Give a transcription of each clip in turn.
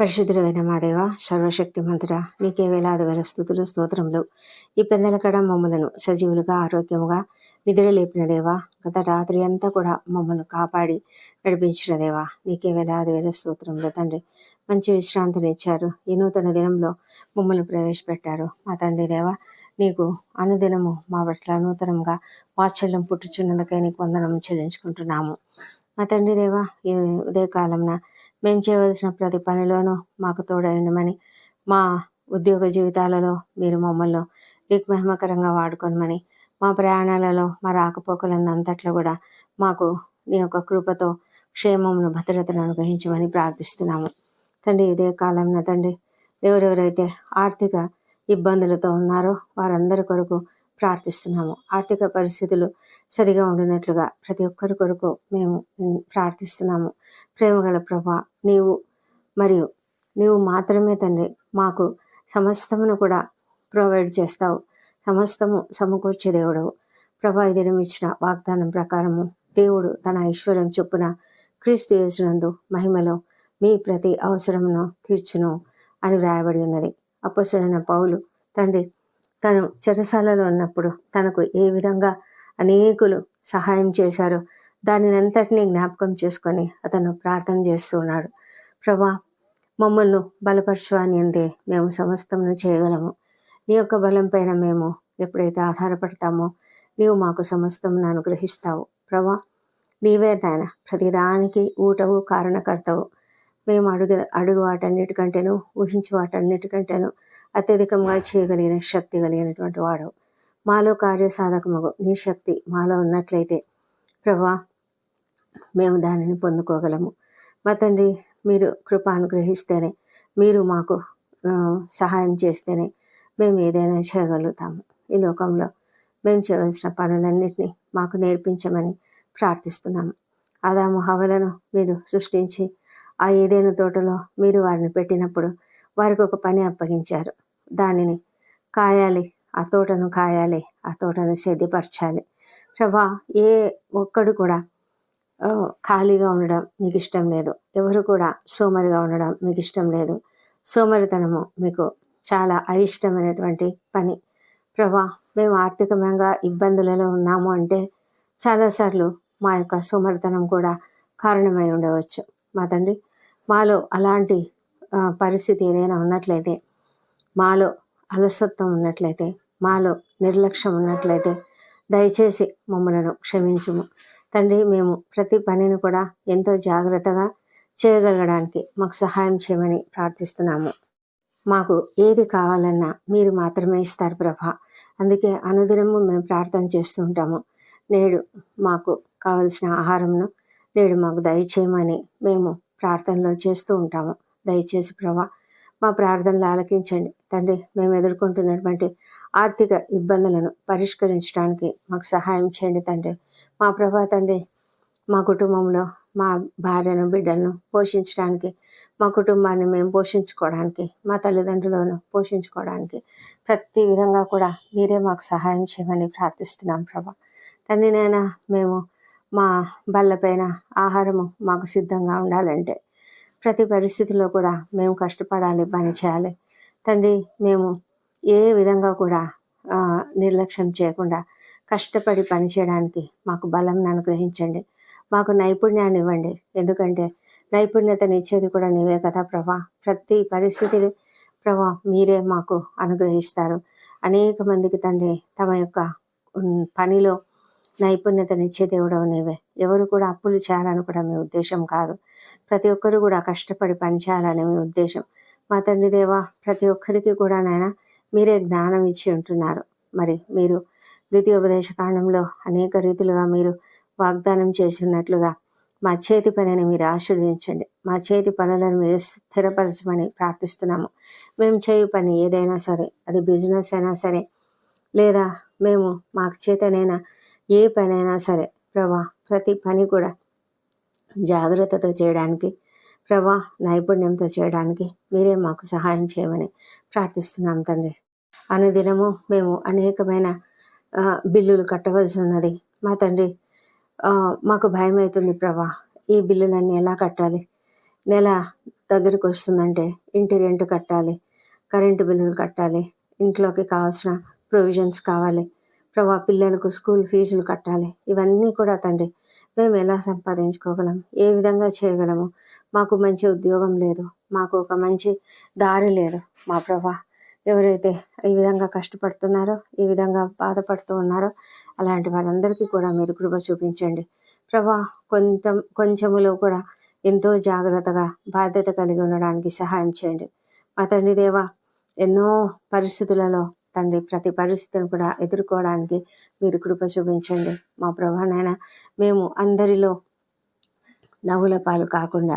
పరిశుద్ధుడైన మా దేవ సర్వశక్తి మంతుడ నీకే వేలాది వేల స్థుతులు స్తోత్రములు. ఈ పెందల కడ మమ్మలను సజీవులుగా ఆరోగ్యముగా నిద్ర లేపిన దేవా గత రాత్రి అంతా కూడా మమ్మల్ని కాపాడి నడిపించిన దేవా నీకే వేలాది వేల స్తోత్రములు. తండ్రి మంచి విశ్రాంతిని ఇచ్చారు. ఈ నూతన దినంలో మమ్మల్ని ప్రవేశపెట్టారు. మా తండ్రి దేవా నీకు అనుదినము మా పట్ల నూతనంగా వాత్సల్యం పుట్టుచున్నందుకై నీకు వందనం చెల్లించుకుంటున్నాము. మా తండ్రి దేవా ఈ ఉదయకాలంన మేము చేయవలసిన ప్రతి పనిలోనూ మాకు తోడైనమని మా ఉద్యోగ జీవితాలలో మీరు మమ్మల్ని మీకు మహిమకరంగా వాడుకోనమని మా ప్రయాణాలలో మా రాకపోకలందంతట్లో కూడా మాకు నీ యొక్క కృపతో క్షేమమును భద్రతను అనుగ్రహించమని ప్రార్థిస్తున్నాము. తండ్రి ఇదే కాలంలో తండ్రి ఎవరెవరైతే ఆర్థిక ఇబ్బందులతో ఉన్నారో వారందరి కొరకు ప్రార్థిస్తున్నాము. ఆర్థిక పరిస్థితులు సరిగా ఉండినట్లుగా ప్రతి ఒక్కరి కొరకు మేము ప్రార్థిస్తున్నాము. ప్రేమగల ప్రభా నీవు మరియు నీవు మాత్రమే తండ్రి మాకు సమస్తమును కూడా ప్రొవైడ్ చేస్తావు. సమస్తము సమకూర్చే దేవుడవు. ప్రభా ఇది ఇచ్చిన వాగ్దానం ప్రకారము దేవుడు తన ఐశ్వర్యం చొప్పున క్రీస్తు యేసునందు మహిమలో మీ ప్రతి అవసరమును తీర్చును అని వ్రాయబడి ఉన్నది. అప్పసుడైన పౌలు తండ్రి తను చెరసాలలో ఉన్నప్పుడు తనకు ఏ విధంగా అనేకులు సహాయం చేశారు. దానినంతటినీ జ్ఞాపకం చేసుకొని అతను ప్రార్థన చేస్తున్నాడు ప్రభా మమ్మల్ని బలపరచువాని అందే మేము సమస్తమును చేయగలము. నీ యొక్క బలం పైన మేము ఎప్పుడైతే ఆధారపడతామో నీవు మాకు సమస్తమును అనుగ్రహిస్తావు. ప్రభా నీవే దాన ప్రతిదానికి ఊటవు కారణకర్తవు. మేము అడుగు అడుగు వాటన్నిటికంటేను ఊహించి వాటన్నిటికంటేను అత్యధికంగా చేయగలిగిన శక్తి కలిగినటువంటి వాడవు. మాలో కార్యసాధకమగు నీ శక్తి మాలో ఉన్నట్లయితే ప్రభా మేము దానిని పొందుకోగలము. మా తండ్రి మీరు కృప అనుగ్రహిస్తేనే మీరు మాకు సహాయం చేస్తేనే మేము ఏదైనా చేయగలుగుతాము. ఈ లోకంలో మేము చేయవలసిన పనులన్నింటినీ మాకు నేర్పించమని ప్రార్థిస్తున్నాము. ఆదాము హవలను మీరు సృష్టించి ఆ ఏదైనా తోటలో మీరు వారిని పెట్టినప్పుడు వారికి ఒక పని అప్పగించారు. దానిని కాయాలి ఆ తోటను కాయాలి ఆ తోటను సిద్ధపరచాలి ప్రభా ఏ ఒక్కడు కూడా ఖాళీగా ఉండడం మీకు ఇష్టం లేదు. ఎవరు కూడా సోమరిగా ఉండడం మీకు ఇష్టం లేదు. సోమరితనము మీకు చాలా అయిష్టమైనటువంటి పని. ప్రభా మేము ఆర్థికంగా ఇబ్బందులలో ఉన్నాము అంటే చాలాసార్లు మా యొక్క సోమరితనం కూడా కారణమై ఉండవచ్చు. మా తండ్రి మాలో అలాంటి పరిస్థితి ఏదైనా ఉన్నట్లయితే మాలో అలసత్వం ఉన్నట్లయితే మాలో నిర్లక్ష్యం ఉన్నట్లయితే దయచేసి మమ్మలను క్షమించుము. తండ్రి మేము ప్రతి పనిని కూడా ఎంతో జాగ్రత్తగా చేయగలగడానికి మాకు సహాయం చేయమని ప్రార్థిస్తున్నాము. మాకు ఏది కావాలన్నా మీరు మాత్రమే ఇస్తారు ప్రభా. అందుకే అనుదినము మేము ప్రార్థన చేస్తూ ఉంటాము. నేడు మాకు కావలసిన ఆహారంను నేడు మాకు దయచేయమని మేము ప్రార్థనలో చేస్తూ ఉంటాము. దయచేసి ప్రభా మా ప్రార్థనలు ఆలకించండి. తండ్రి మేము ఎదుర్కొంటున్నటువంటి ఆర్థిక ఇబ్బందులను పరిష్కరించడానికి మాకు సహాయం చేయండి తండ్రి. మా ప్రభా తండ్రి మా కుటుంబంలో మా భార్యను బిడ్డలను పోషించడానికి మా కుటుంబాన్ని మేము పోషించుకోవడానికి మా తల్లిదండ్రులను పోషించుకోవడానికి ప్రతి విధంగా కూడా మీరే మాకు సహాయం చేయమని ప్రార్థిస్తున్నాం ప్రభా. తండ్రి నైనా మేము మా బల్లపైన ఆహారము మాకు సిద్ధంగా ఉండాలంటే ప్రతి పరిస్థితిలో కూడా మేము కష్టపడాలి పని చేయాలి. తండ్రి మేము ఏ విధంగా కూడా నిర్లక్ష్యం చేయకుండా కష్టపడి పనిచేయడానికి మాకు బలం అనుగ్రహించండి. మాకు నైపుణ్యాన్ని ఇవ్వండి. ఎందుకంటే నైపుణ్యతనిచ్చేది కూడా నీవే కదా ప్రభా. ప్రతి పరిస్థితి ప్రభా మీరే మాకు అనుగ్రహిస్తారు. అనేక మందికి తండ్రి తమ యొక్క పనిలో నైపుణ్యతనిచ్చే దేవుడవు నీవే. ఎవరు కూడా అప్పులు చేయాలని కూడా మీ ఉద్దేశం కాదు. ప్రతి ఒక్కరు కూడా కష్టపడి పనిచేయాలని మీ ఉద్దేశం. మా తండ్రి దేవా ప్రతి ఒక్కరికి కూడా నాయన మీరే జ్ఞానం ఇచ్చి ఉంటున్నారు. మరి మీరు ద్వితీయోపదేశ కాండంలో అనేక రీతిలుగా మీరు వాగ్దానం చేసినట్లుగా మా చేతి పనిని మీరు ఆశీర్వదించండి. మా చేతి పనులను మీరు స్థిరపరచమని ప్రార్థిస్తున్నాము. మేము చేయు పని ఏదైనా సరే అది బిజినెస్ అయినా సరే లేదా మేము మాకు చేతనైనా ఏ పనైనా సరే ప్రభా ప్రతి పని కూడా జాగ్రత్తతో చేయడానికి ప్రభా నైపుణ్యంతో చేయడానికి మీరే మాకు సహాయం చేయమని ప్రార్థిస్తున్నాం తండ్రి. అనుదినము మేము అనేకమైన బిల్లులు కట్టవలసి ఉన్నది. మా తండ్రి మాకు భయం అవుతుంది ప్రభా ఈ బిల్లులన్నీ ఎలా కట్టాలి? నెల దగ్గరికి వస్తుందంటే ఇంటి రెంట్ కట్టాలి కరెంటు బిల్లులు కట్టాలి ఇంట్లోకి కావాల్సిన ప్రొవిజన్స్ కావాలి ప్రభా పిల్లలకు స్కూల్ ఫీజులు కట్టాలి. ఇవన్నీ కూడా తండ్రి మేము ఎలా సంపాదించుకోగలం? ఏ విధంగా చేయగలము? మాకు మంచి ఉద్యోగం లేదు. మాకు ఒక మంచి దారి లేదు. మా ప్రభా ఎవరైతే ఈ విధంగా కష్టపడుతున్నారో ఈ విధంగా బాధపడుతూ ఉన్నారో అలాంటి వారందరికీ కూడా మీరు కృప చూపించండి. ప్రభా కొంత కొంచెములో కూడా ఎంతో జాగ్రత్తగా బాధ్యత కలిగి ఉండడానికి సహాయం చేయండి. మా తండ్రి దేవ ఎన్నో పరిస్థితులలో తండ్రి ప్రతి పరిస్థితిని కూడా ఎదుర్కోవడానికి మీరు కృప చూపించండి. మా ప్రభానైనా మేము అందరిలో నవ్వుల పాలు కాకుండా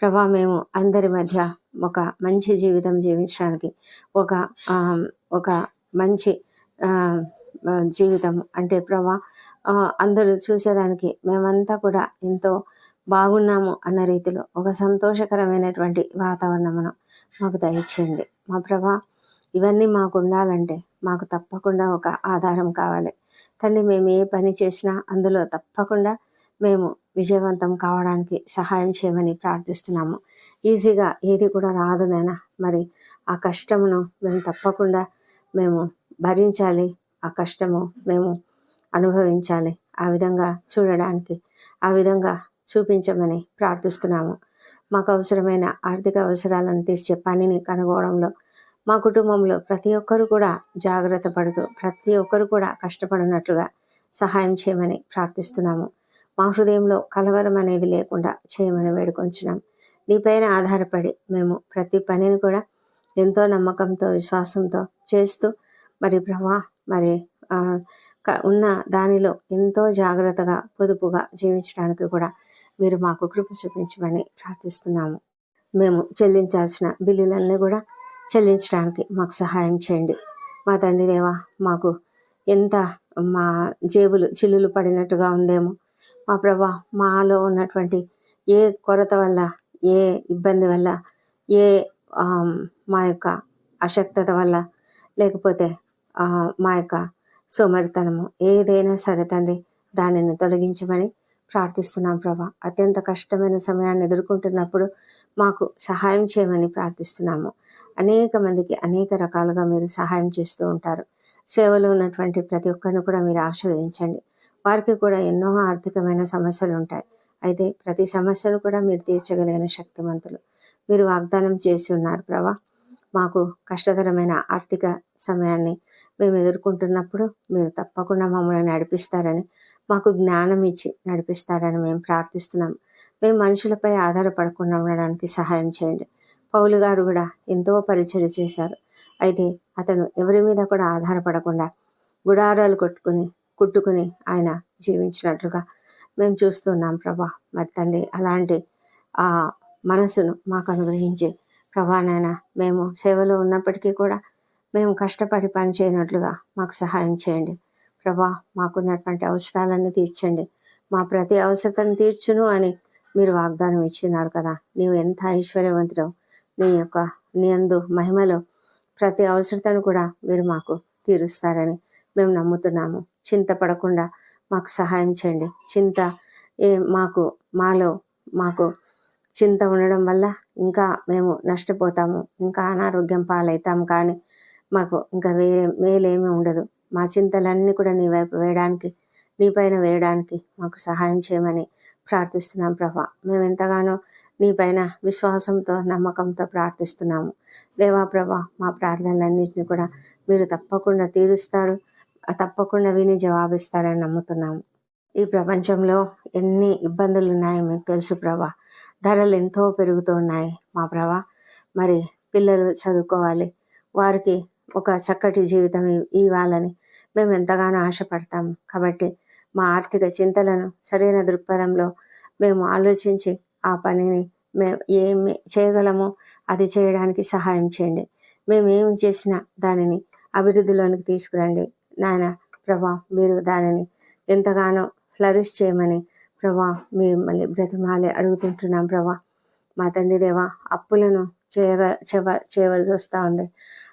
ప్రభా మేము అందరి మధ్య ఒక మంచి జీవితం జీవించడానికి ఒక ఒక మంచి జీవితం. అంటే ప్రభా అందరూ చూసేదానికి మేమంతా కూడా ఎంతో బాగున్నాము అన్న రీతిలో ఒక సంతోషకరమైనటువంటి వాతావరణమును మాకు దయచేయండి. మా ప్రభా ఇవన్నీ మాకు ఉండాలంటే మాకు తప్పకుండా ఒక ఆధారం కావాలి. తండ్రి మేము ఏ పని చేసినా అందులో తప్పకుండా మేము విజయవంతం కావడానికి సహాయం చేయమని ప్రార్థిస్తున్నాము. ఈజీగా ఏది కూడా రాదు నైనా మరి ఆ కష్టమును మేము తప్పకుండా మేము భరించాలి. ఆ కష్టము మేము అనుభవించాలి. ఆ విధంగా చూడడానికి ఆ విధంగా చూపించమని ప్రార్థిస్తున్నాము. మాకు అవసరమైన ఆర్థిక అవసరాలను తీర్చే పనిని కనుగోవడంలో మా కుటుంబంలో ప్రతి ఒక్కరు కూడా జాగ్రత్త పడుతూ ప్రతి ఒక్కరు కూడా కష్టపడినట్లుగా సహాయం చేయమని ప్రార్థిస్తున్నాము. మా హృదయంలో కలవరం అనేది లేకుండా చేయమని వేడుకొంచున్నాం. నీపైన ఆధారపడి మేము ప్రతి పనిని కూడా ఎంతో నమ్మకంతో విశ్వాసంతో చేస్తూ మరి ప్రభా మరి ఉన్న దానిలో ఎంతో జాగ్రత్తగా పొదుపుగా జీవించడానికి కూడా మీరు మాకు కృప చూపించమని ప్రార్థిస్తున్నాము. మేము చెల్లించాల్సిన బిల్లులన్నీ కూడా చెల్లించడానికి మాకు సహాయం చేయండి. మా తండ్రి దేవా మాకు ఎంత మా జేబులు చిల్లులు పడినట్టుగా ఉందేమో. మా ప్రభా మాలో ఉన్నటువంటి ఏ కొరత వల్ల ఏ ఇబ్బంది వల్ల ఏ మా యొక్క అశక్తత వల్ల లేకపోతే మా యొక్క సోమరితనము ఏదైనా సరే తండ్రి దానిని తొలగించమని ప్రార్థిస్తున్నాం ప్రభా. అత్యంత కష్టమైన సమయాన్ని ఎదుర్కొంటున్నప్పుడు మాకు సహాయం చేయమని ప్రార్థిస్తున్నాము. అనేక మందికి అనేక రకాలుగా మీరు సహాయం చేస్తూ ఉంటారు. సేవలో ఉన్నటువంటి ప్రతి ఒక్కరిని కూడా మీరు ఆశీర్వదించండి. వారికి కూడా ఎన్నో ఆర్థికమైన సమస్యలు ఉంటాయి. అయితే ప్రతి సమస్యను కూడా మీరు తీర్చగలిగిన శక్తివంతులు మీరు వాగ్దానం చేసి ఉన్నారు ప్రభా. మాకు కష్టతరమైన ఆర్థిక సమయాన్ని మేము ఎదుర్కొంటున్నప్పుడు మీరు తప్పకుండా మమ్మల్ని నడిపిస్తారని మాకు జ్ఞానం ఇచ్చి నడిపిస్తారని మేము ప్రార్థిస్తున్నాం. మేము మనుషులపై ఆధారపడకుండా ఉండడానికి సహాయం చేయండి. పౌలు గారు కూడా ఎంతో పరిచయం చేశారు. అయితే అతను ఎవరి మీద కూడా ఆధారపడకుండా గుడారాలు కొట్టుకుని కుట్టుకుని ఆయన జీవించినట్లుగా మేము చూస్తున్నాం ప్రభా. మరి తండ్రి అలాంటి ఆ మనసును మాకు అనుగ్రహించి ప్రభానైనా మేము సేవలో ఉన్నప్పటికీ కూడా మేము కష్టపడి పని చేయనట్లుగా మాకు సహాయం చేయండి. ప్రభా మాకున్నటువంటి అవసరాలన్నీ తీర్చండి. మా ప్రతి అవసరతను తీర్చును అని మీరు వాగ్దానం ఇచ్చినారు కదా. నీవు ఎంత ఐశ్వర్యవంతుడవు. నీ యొక్క నీ మహిమలో ప్రతి అవసరతను కూడా మీరు మాకు తీరుస్తారని మేము నమ్ముతున్నాము. చింతపడకుండా మాకు సహాయం చేయండి. చింత ఏ మాకు మాలో మాకు చింత ఉండడం వల్ల ఇంకా మేము నష్టపోతాము. ఇంకా అనారోగ్యం పాలవుతాం కానీ మాకు ఇంకా వేరే మేలేమీ ఉండదు. మా చింతలన్నీ కూడా నీ వైపు వేయడానికి నీ పైన వేయడానికి మాకు సహాయం చేయమని ప్రార్థిస్తున్నాం ప్రభా. మేము ఎంతగానో నీ పైన విశ్వాసంతో నమ్మకంతో ప్రార్థిస్తున్నాము. దేవా ప్రభా మా ప్రార్థనలన్నింటినీ కూడా మీరు తప్పకుండా తీరుస్తారు తప్పకుండా విని జవాబిస్తారని నమ్ముతున్నాము. ఈ ప్రపంచంలో ఎన్ని ఇబ్బందులు ఉన్నాయో మీకు తెలుసు ప్రభా. ధరలు ఎంతో పెరుగుతూ ఉన్నాయి మా ప్రభా. మరి పిల్లలు చదువుకోవాలి వారికి ఒక చక్కటి జీవితం ఇవ్వాలని మేము ఎంతగానో ఆశపడతాము. కాబట్టి మా ఆర్థిక చింతలను సరైన దృక్పథంలో మేము ఆలోచించి ఆ పనిని మేము ఏమి చేయగలమో అది చేయడానికి సహాయం చేయండి. మేము ఏమి చేసినా దానిని అభివృద్ధిలోనికి తీసుకురండి. నాయన ప్రభా మీరు దానిని ఎంతగానో ఫ్లరిష్ చేయమని ప్రభా మిమ్మల్ని బ్రతిమాలి అడుగుతుంటున్నాం ప్రభా. మా తండ్రి దేవా అప్పులను చేయగ చేయవలసి వస్తూ ఉంది.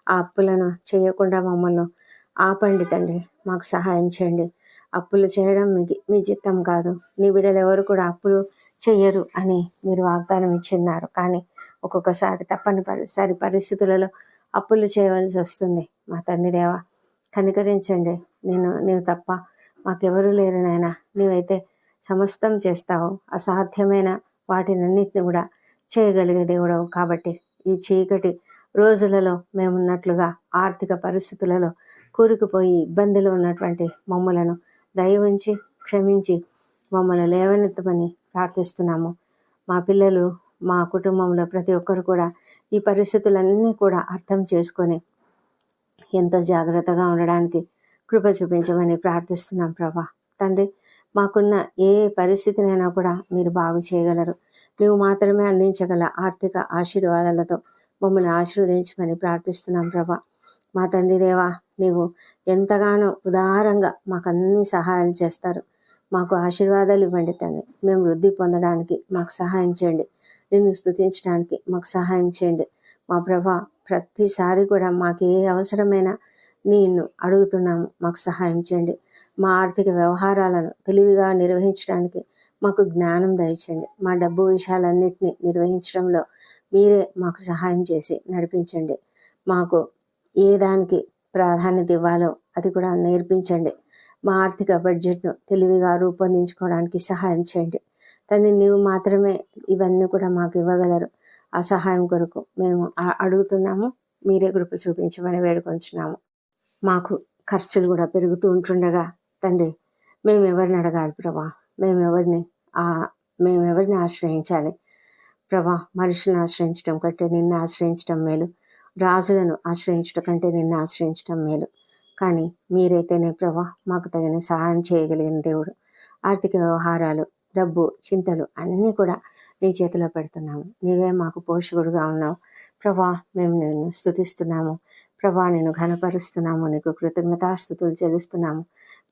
ఆ అప్పులను చేయకుండా మమ్మల్ని ఆపండి తండ్రి. మాకు సహాయం చేయండి. అప్పులు చేయడం మీ మీ చిత్తం కాదు. నీ బిడ్డలు ఎవరు కూడా అప్పులు చెయ్యరు అని మీరు వాగ్దానం ఇచ్చిన్నారు. కానీ ఒక్కొక్కసారి తప్పని పరిసరి పరిస్థితులలో అప్పులు చేయవలసి వస్తుంది. మా తండ్రి దేవ కనికరించండి. నేను నీవు తప్ప మాకెవరూ లేరు నాయనా. నీవైతే సమస్తం చేస్తావు. అసాధ్యమైన వాటినన్నిటిని కూడా చేయగలిగే దేవుడవు కాబట్టి ఈ చీకటి రోజులలో మేమున్నట్లుగా ఆర్థిక పరిస్థితులలో కూరుకుపోయి ఇబ్బందులు ఉన్నటువంటి మమ్మలను దయ ఉంచి క్షమించి మమ్మల్ని లేవనెత్తమని ప్రార్థిస్తున్నాము. మా పిల్లలు మా కుటుంబంలో ప్రతి ఒక్కరు కూడా ఈ పరిస్థితులన్నీ కూడా అర్థం చేసుకొని ఎంతో జాగ్రత్తగా ఉండడానికి కృప చూపించమని ప్రార్థిస్తున్నాం ప్రభా. తండ్రి మాకున్న ఏ పరిస్థితినైనా కూడా మీరు బాగు చేయగలరు. నువ్వు మాత్రమే అందించగల ఆర్థిక ఆశీర్వాదాలతో మమ్మల్ని ఆశీర్వదించమని ప్రార్థిస్తున్నాం ప్రభా. మా తండ్రి దేవా నీవు ఎంతగానో ఉదారంగా మాకు అన్ని సహాయాలు చేస్తారు. మాకు ఆశీర్వాదాలు ఇవ్వండి తండ్రి. మేము వృద్ధి పొందడానికి మాకు సహాయం చేయండి. నిన్ను స్థుతించడానికి మాకు సహాయం చేయండి. మా ప్రభా ప్రతిసారి కూడా మాకు ఏ అవసరమైనా నిన్ను అడుగుతున్నాము. మాకు సహాయం చేయండి. మా ఆర్థిక వ్యవహారాలను తెలివిగా నిర్వహించడానికి మాకు జ్ఞానం దయచేయండి. మా డబ్బు విషయాలన్నింటినీ నిర్వహించడంలో మీరే మాకు సహాయం చేసి నడిపించండి. మాకు ఏ దానికి ప్రాధాన్యత ఇవ్వాలో అది కూడా నేర్పించండి. మా ఆర్థిక బడ్జెట్ను తెలివిగా రూపొందించుకోవడానికి సహాయం చేయండి. తండ్రి నీవు మాత్రమే ఇవన్నీ కూడా మాకు ఇవ్వగలరు. ఆ సహాయం కొరకు మేము అడుగుతున్నాము. మీరే కృప చూపించమని వేడుకొంచున్నాము. మాకు ఖర్చులు కూడా పెరుగుతూ ఉంటుండగా తండ్రి మేము ఎవరిని అడగాలి ప్రభా? మేము ఎవరిని ఆ మేము ఎవరిని ఆశ్రయించాలి? ప్రభా మనుషులను ఆశ్రయించడం కంటే నిన్ను ఆశ్రయించడం మేలు. రాజులను ఆశ్రయించడం కంటే నిన్ను ఆశ్రయించడం మేలు. కానీ మీరైతేనే ప్రభా మాకు తగిన సహాయం చేయగలిగిన దేవుడు. ఆర్థిక వ్యవహారాలు డబ్బు చింతలు అన్నీ కూడా నీ చేతిలో పెడుతున్నాము. నీవే మాకు పోషకుడుగా ఉన్నావు. ప్రభా మేము నిన్ను స్థుతిస్తున్నాము. ప్రభా నేను ఘనపరుస్తున్నాము. నీకు కృతజ్ఞతాస్థుతులు చెల్లిస్తున్నాము.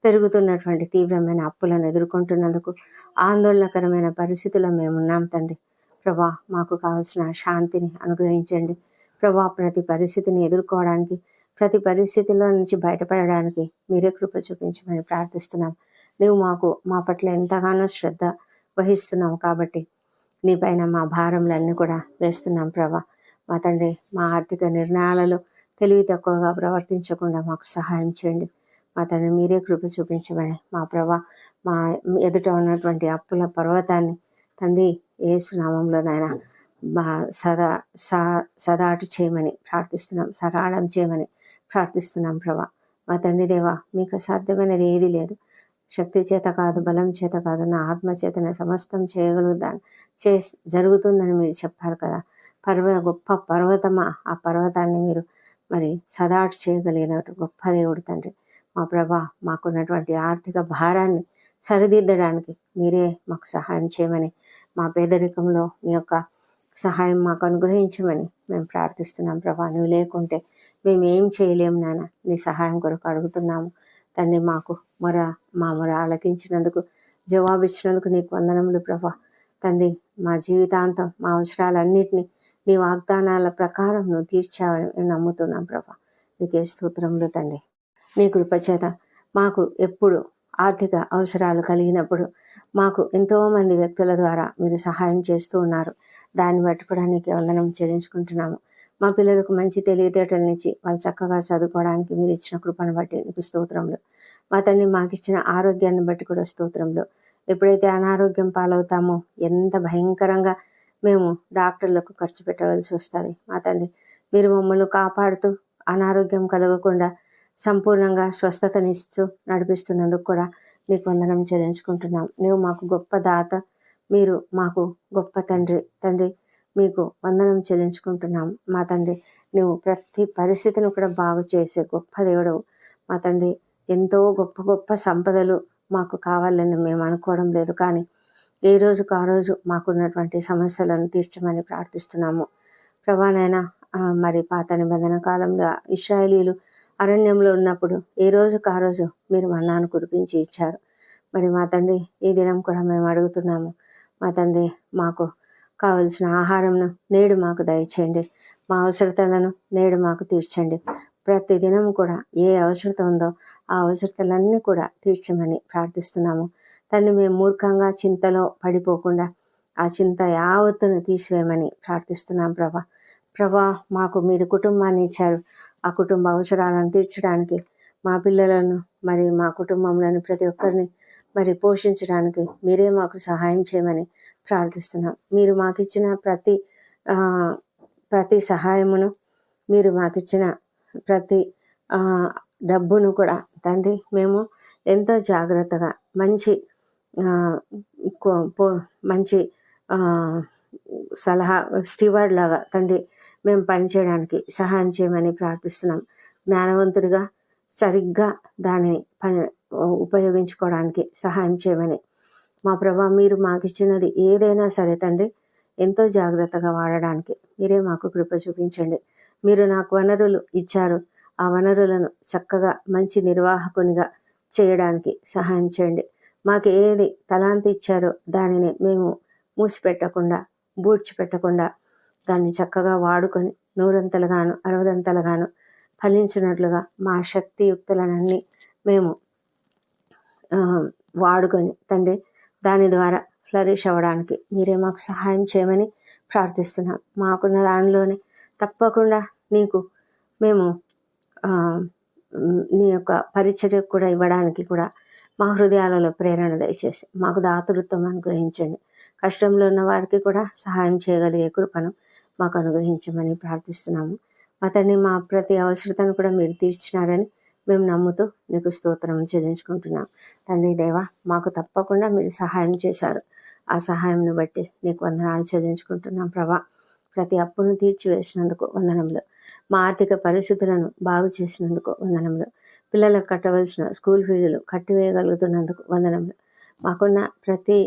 పెరుగుతున్నటువంటి తీవ్రమైన అప్పులను ఎదుర్కొంటున్నందుకు ఆందోళనకరమైన పరిస్థితుల్లో మేమున్నాం తండ్రి. ప్రభా మాకు కావలసిన శాంతిని అనుగ్రహించండి. ప్రభా ప్రతి పరిస్థితిని ఎదుర్కోవడానికి ప్రతి పరిస్థితిలో నుంచి బయటపడడానికి మీరే కృప చూపించమని ప్రార్థిస్తున్నాం. నువ్వు మాకు మా పట్ల ఎంతగానో శ్రద్ధ వహిస్తున్నావు కాబట్టి నీ పైన మా భారంలన్నీ కూడా వేస్తున్నాం ప్రభా. మా తండ్రి మా ఆర్థిక నిర్ణయాలలో తెలివి తక్కువగా ప్రవర్తించకుండా మాకు సహాయం చేయండి. మా తండ్రి మీరే కృప చూపించమని మా ప్రభా మా ఎదుట ఉన్నటువంటి అప్పుల పర్వతాన్ని తండ్రి ఏ నామంలోనైనా మా సదా సా సదాటు చేయమని ప్రార్థిస్తున్నాం. సరాళం చేయమని ప్రార్థిస్తున్నాం ప్రభా. మా తండ్రి దేవా మీకు అసాధ్యమైనది ఏది లేదు. శక్తి చేత కాదు బలం చేత కాదు నా ఆత్మ చేతనే సమస్తం చేయగలుగుతాను. చే జరుగుతుందని మీరు చెప్పారు కదా. పర్వ గొప్ప పర్వతమా? ఆ పర్వతాన్ని మీరు మరి సదాట్ చేయగలిగిన గొప్ప దేవుడు తండ్రి. మా ప్రభా మాకున్నటువంటి ఆర్థిక భారాన్ని సరిదిద్దడానికి మీరే మాకు సహాయం చేయమని మా పేదరికంలో మీ యొక్క సహాయం మాకు అనుగ్రహించమని మేము ప్రార్థిస్తున్నాం ప్రభా. నువ్వు లేకుంటే మేము ఏం చేయలేము నాన్న. నీ సహాయం కొరకు అడుగుతున్నాము. తండ్రి మాకు మొర మా మొర ఆలకించినందుకు జవాబిచ్చినందుకు నీకు వందనములు ప్రభా. తండ్రి మా జీవితాంతం మా అవసరాలన్నింటినీ నీ వాగ్దానాల ప్రకారం నువ్వు తీర్చావని మేము నమ్ముతున్నాం ప్రభా. నీకే స్తోత్రములు తండ్రి. నీ కృపచేత మాకు ఎప్పుడు ఆర్థిక అవసరాలు కలిగినప్పుడు మాకు ఎంతోమంది వ్యక్తుల ద్వారా మీరు సహాయం చేస్తూ ఉన్నారు. దాన్ని బట్టి కూడా నీకు వందనం చెల్లించుకుంటున్నాము. మా పిల్లలకు మంచి తెలివితేటలనిచ్చి వాళ్ళు చక్కగా చదువుకోవడానికి మీరు ఇచ్చిన కృపను బట్టి నీకు మా తండ్రి మాకు ఇచ్చిన ఆరోగ్యాన్ని బట్టి కూడా స్తోత్రంలో ఎప్పుడైతే అనారోగ్యం పాలవుతామో ఎంత భయంకరంగా మేము డాక్టర్లకు ఖర్చు పెట్టవలసి వస్తుంది. మా తండ్రి మీరు మమ్మల్ని కాపాడుతూ అనారోగ్యం కలగకుండా సంపూర్ణంగా స్వస్థతనిస్తూ నడిపిస్తున్నందుకు కూడా నీకు వందనం చెల్లించుకుంటున్నాం. నువ్వు మాకు గొప్ప దాత మీరు మాకు గొప్ప తండ్రి. తండ్రి మీకు వందనం చెల్లించుకుంటున్నాం. మా తండ్రి నువ్వు ప్రతి పరిస్థితిని కూడా బాగు చేసే గొప్ప దేవుడు మా తండ్రి ఎంతో గొప్ప గొప్ప సంపదలు మాకు కావాలని మేము అనుకోవడం లేదు. కానీ ఏ రోజుకు ఆ రోజు మాకున్నటువంటి సమస్యలను తీర్చమని ప్రార్థిస్తున్నాము. ప్రభానైనా మరి పాత నిబంధన కాలంలో ఇస్రాయేలీలు అరణ్యంలో ఉన్నప్పుడు ఏ రోజుకు ఆ రోజు మీరు మన్నాను కురిపించి ఇచ్చారు? మరి మా తండ్రి ఈ దినం కూడా మేము అడుగుతున్నాము. మా తండ్రి మాకు కావలసిన ఆహారంను నేడు మాకు దయచేయండి. మా అవసరతలను నేడు మాకు తీర్చండి. ప్రతి దినం కూడా ఏ అవసరత ఉందో ఆ అవసరతలన్నీ కూడా తీర్చమని ప్రార్థిస్తున్నాము. తను మేము మూర్ఖంగా చింతలో పడిపోకుండా ఆ చింత యావత్తును తీసివేయమని ప్రార్థిస్తున్నాం ప్రభా. ప్రభా మాకు మీరు కుటుంబాన్ని ఇచ్చారు. ఆ కుటుంబ అవసరాలను తీర్చడానికి మా పిల్లలను మరి మా కుటుంబంలోని ప్రతి ఒక్కరిని మరి పోషించడానికి మీరే మాకు సహాయం చేయమని ప్రార్థిస్తున్నాం. మీరు మాకు ఇచ్చిన ప్రతి ప్రతి సహాయమును మీరు మాకు ఇచ్చిన ప్రతి డబ్బును కూడా తండ్రి మేము ఎంతో జాగ్రత్తగా మంచి పో- మంచి సలహా స్టీవార్డ్ లాగా తండ్రి మేము పనిచేయడానికి సహాయం చేయమని ప్రార్థిస్తున్నాం. జ్ఞానవంతుడిగా సరిగ్గా దానిని పని ఉపయోగించుకోవడానికి సహాయం చేయమని మా ప్రభా మీరు మాకు ఇచ్చినది ఏదైనా సరే తండ్రి ఎంతో జాగ్రత్తగా వాడడానికి మీరే మాకు కృప చూపించండి. మీరు నాకు వనరులు ఇచ్చారు. ఆ వనరులను చక్కగా మంచి నిర్వాహకునిగా చేయడానికి సహాయం చేయండి. మాకు ఏది తలాంతి ఇచ్చారో దానిని మేము మూసిపెట్టకుండా బూడ్చిపెట్టకుండా దాన్ని చక్కగా వాడుకొని నూరంతలుగాను అరవదంతలుగాను ఫలించినట్లుగా మా శక్తియుక్తులనన్నీ మేము వాడుకొని తండ్రి దాని ద్వారా ఫ్లరిష్ అవ్వడానికి మీరే మాకు సహాయం చేయమని ప్రార్థిస్తున్నాం. మాకున్న దానిలోనే తప్పకుండా నీకు మేము నీ యొక్క పరిచర్యకు కూడా ఇవ్వడానికి కూడా మా హృదయాలలో ప్రేరణ దయచేసి మాకు దాతృత్వం అనుగ్రహించండి. కష్టంలో ఉన్న వారికి కూడా సహాయం చేయగలిగే కృపను మాకు అనుగ్రహించమని ప్రార్థిస్తున్నాము. మా మా ప్రతి అవసరతను కూడా మీరు తీర్చినారని మేము నమ్ముతూ నీకు స్తోత్రం చెల్లించుకుంటున్నాం. తండ్రి దేవా మాకు తప్పకుండా మీరు సహాయం చేశారు. ఆ సహాయంను బట్టి నీకు వందనాలు చెల్లించుకుంటున్నాం ప్రభా. ప్రతి అప్పును తీర్చివేసినందుకు వందనములు. మా ఆర్థిక పరిస్థితులను బాగు చేసినందుకు వందనములు. పిల్లలకు కట్టవలసిన స్కూల్ ఫీజులు కట్టివేయగలుగుతున్నందుకు వందనములు. మాకున్న ప్రతి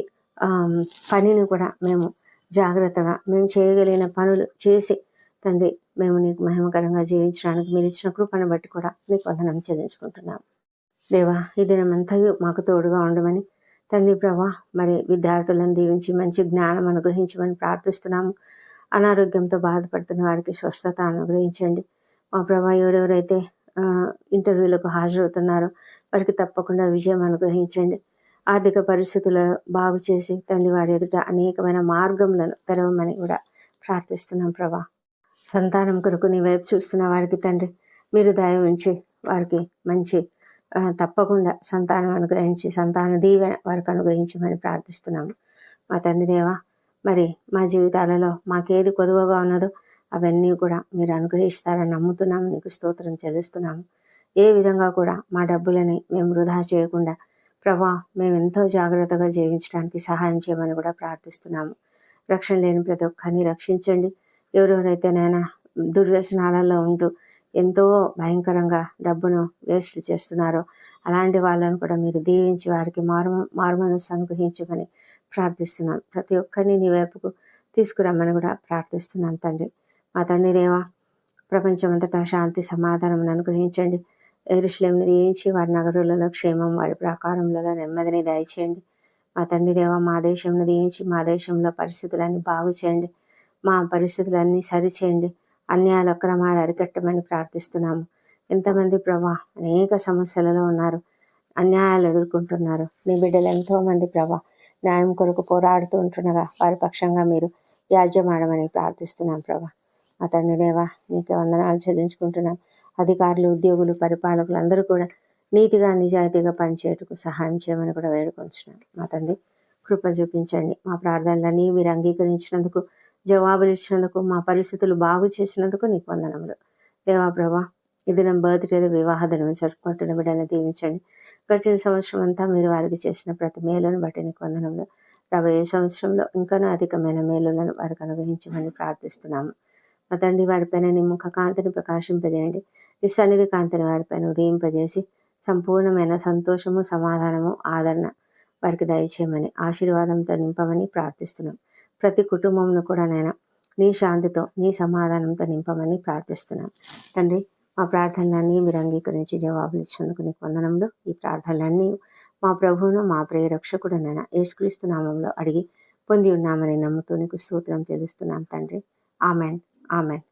పనిని కూడా మేము జాగ్రత్తగా మేము చేయగలిగిన పనులు చేసి తండ్రి మేము నీకు మహిమకరంగా జీవించడానికి మీరు ఇచ్చిన కృపను బట్టి కూడా నీకు వందనం చెల్లించుకుంటున్నాం దేవా ఈ దినమంతయు మాకు తోడుగా ఉండమని తండ్రి ప్రభా మరి విద్యార్థులను దీవించి మంచి జ్ఞానం అనుగ్రహించమని ప్రార్థిస్తున్నాము. అనారోగ్యంతో బాధపడుతున్న వారికి స్వస్థత అనుగ్రహించండి. మా ప్రభా ఎవరెవరైతే ఇంటర్వ్యూలకు హాజరవుతున్నారో వారికి తప్పకుండా విజయం అనుగ్రహించండి. ఆర్థిక పరిస్థితులు బాగు చేసి తండ్రి వారి ఎదుట అనేకమైన మార్గములను తెరవమని కూడా ప్రార్థిస్తున్నాం ప్రభా. సంతానం కొరకు నీ వైపు చూస్తున్న వారికి తండ్రి మీరు దయ ఉంచి వారికి మంచి తప్పకుండా సంతానం అనుగ్రహించి సంతాన దీవెన వారికి అనుగ్రహించమని ప్రార్థిస్తున్నాము. మా తండ్రి దేవా మరి మా జీవితాలలో మాకేది కొదువగా ఉన్నదో అవన్నీ కూడా మీరు అనుగ్రహిస్తారని నమ్ముతున్నాము. నీకు స్తోత్రం చెల్లిస్తున్నాము. ఏ విధంగా కూడా మా డబ్బులని మేము వృధా చేయకుండా ప్రభా మేము ఎంతో జాగ్రత్తగా జీవించడానికి సహాయం చేయమని కూడా ప్రార్థిస్తున్నాము. రక్షణ లేని ప్రతి ఒక్కరిని రక్షించండి. ఎవరెవరైతే నైనా దుర్వ్యసనాలలో ఉంటూ ఎంతో భయంకరంగా డబ్బును వేస్ట్ చేస్తున్నారో అలాంటి వాళ్ళను కూడా మీరు దీవించి వారికి మారు మారుమనస్సు అనుగ్రహించుకొని ప్రార్థిస్తున్నాం. ప్రతి ఒక్కరిని నీ వైపుకు తీసుకురమ్మని కూడా ప్రార్థిస్తున్నాం తండ్రి. మా తండ్రి దేవా ప్రపంచమంతటా శాంతి సమాధానం అనుగ్రహించండి. ఎరుశ్లేమిని దీవించి వారి నగరులలో క్షేమం వారి ప్రాకారములలో నెమ్మదిని దయచేయండి. మా తండ్రి దేవ మా దేశంను దీవించి మా దేశంలో పరిస్థితులన్నీ బాగు చేయండి మా పరిస్థితులన్నీ సరిచేయండి. అన్యాయాల అక్రమాలు అరికట్టమని ప్రార్థిస్తున్నాము. ఎంతమంది ప్రభా అనేక సమస్యలలో ఉన్నారు. అన్యాయాలు ఎదుర్కొంటున్నారు. నీ బిడ్డలు ఎంతోమంది ప్రభా న్యాయం కొరకు పోరాడుతూ ఉంటుండగా వారి పక్షంగా మీరు యాజ్యమాడమని ప్రార్థిస్తున్నాం ప్రభా. మా తండ్రి దేవా నీకే వందనాలు చెల్లించుకుంటున్నాం. అధికారులు ఉద్యోగులు పరిపాలకులు అందరూ కూడా నీతిగా నిజాయితీగా పనిచేయటకు సహాయం చేయమని కూడా వేడుకొంచున్నాను మా తండ్రి కృప చూపించండి. మా ప్రార్థనలన్నీ మీరు అంగీకరించినందుకు జవాబులు ఇచ్చినందుకు మా పరిస్థితులు బాగు చేసినందుకు నీకు వందనములు. దేవా ప్రభా ఈ దినం బర్త్డే వివాహ దినం జరుపుకుంటున్న బిడ్డను దీవించండి. గడిచిన సంవత్సరం అంతా మీరు వారికి చేసిన ప్రతి మేలును బట్టి నీకు వందనములు. రాబోయే సంవత్సరంలో ఇంకనూ అధికమైన మేలులను వారికి అనుగ్రహించమని ప్రార్థిస్తున్నాము. మా తండ్రి వారిపైన నీ ముఖ కాంతిని ప్రకాశింపజేయండి. నీ సన్నిధి కాంతిని వారిపైన ఉదయింపజేసి సంపూర్ణమైన సంతోషము సమాధానము ఆదరణ వారికి దయచేయమని ఆశీర్వాదంతో నింపమని ప్రార్థిస్తున్నాం. ప్రతి కుటుంబంను కూడా నేను నీ శాంతితో నీ సమాధానంతో నింపమని ప్రార్థిస్తున్నాను. తండ్రి మా ప్రార్థనలన్నీ మీరు అంగీకరించి జవాబులు ఇచ్చినందుకు నీకు వందనంలో ఈ ప్రార్థనలన్నీ మా ప్రభువును మా ప్రియరక్షకుడు నేను యేసుక్రీస్తు నామంలో అడిగి పొంది ఉన్నామని నమ్ముతూ నీకు స్తోత్రం తెలుస్తున్నాను తండ్రి. ఆమెన్. ఆమెన్.